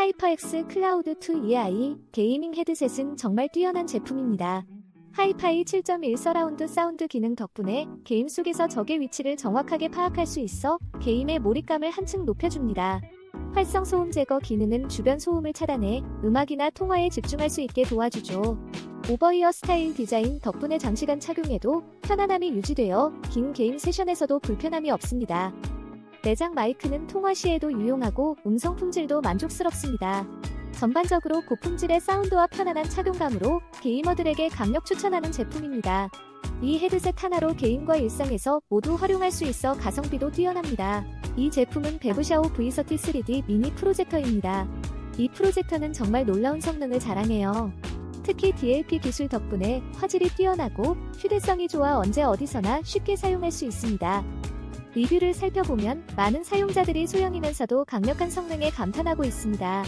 하이퍼X 클라우드 2 EI 게이밍 헤드셋은 정말 뛰어난 제품입니다. 하이파이 7.1 서라운드 사운드 기능 덕분에 게임 속에서 적의 위치를 정확하게 파악할 수 있어 게임의 몰입감을 한층 높여줍니다. 활성 소음 제거 기능은 주변 소음을 차단해 음악이나 통화에 집중할 수 있게 도와주죠. 오버이어 스타일 디자인 덕분에 장시간 착용해도 편안함이 유지되어 긴 게임 세션에서도 불편함이 없습니다. 내장 마이크는 통화 시에도 유용하고 음성 품질도 만족스럽습니다. 전반적으로 고품질의 사운드와 편안한 착용감으로 게이머들에게 강력 추천하는 제품입니다. 이 헤드셋 하나로 게임과 일상에서 모두 활용할 수 있어 가성비도 뛰어납니다. 이 제품은 베브샤오 V30 3D 미니 프로젝터입니다. 이 프로젝터는 정말 놀라운 성능을 자랑해요. 특히 DLP 기술 덕분에 화질이 뛰어나고 휴대성이 좋아 언제 어디서나 쉽게 사용할 수 있습니다. 리뷰를 살펴보면 많은 사용자들이 소형이면서도 강력한 성능에 감탄하고 있습니다.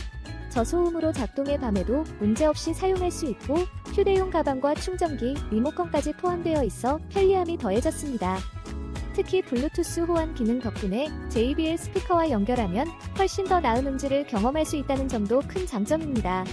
저소음으로 작동해 밤에도 문제없이 사용할 수 있고 휴대용 가방과 충전기, 리모컨까지 포함되어 있어 편리함이 더해졌습니다. 특히 블루투스 호환 기능 덕분에 JBL 스피커와 연결하면 훨씬 더 나은 음질을 경험할 수 있다는 점도 큰 장점입니다.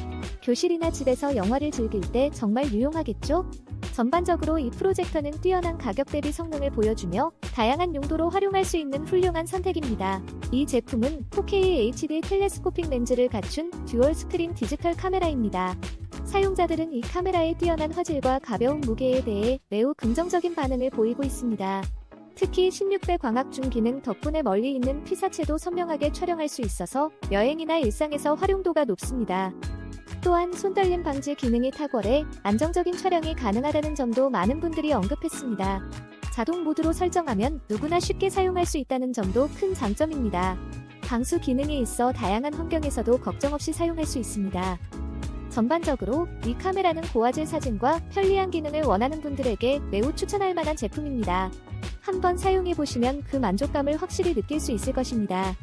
교실이나 집에서 영화를 즐길 때 정말 유용하겠죠? 전반적으로 이 프로젝터는 뛰어난 가격 대비 성능을 보여주며 다양한 용도로 활용할 수 있는 훌륭한 선택입니다. 이 제품은 4K HD 텔레스코픽 렌즈를 갖춘 듀얼 스크린 디지털 카메라입니다. 사용자들은 이 카메라의 뛰어난 화질과 가벼운 무게에 대해 매우 긍정적인 반응을 보이고 있습니다. 특히 16배 광학줌 기능 덕분에 멀리 있는 피사체도 선명하게 촬영할 수 있어서 여행이나 일상에서 활용도가 높습니다. 또한 손떨림 방지 기능이 탁월해 안정적인 촬영이 가능하다는 점도 많은 분들이 언급했습니다. 자동 모드로 설정하면 누구나 쉽게 사용할 수 있다는 점도 큰 장점입니다. 방수 기능이 있어 다양한 환경에서도 걱정 없이 사용할 수 있습니다. 전반적으로 이 카메라는 고화질 사진과 편리한 기능을 원하는 분들에게 매우 추천할 만한 제품입니다. 한번 사용해 보시면 그 만족감을 확실히 느낄 수 있을 것입니다.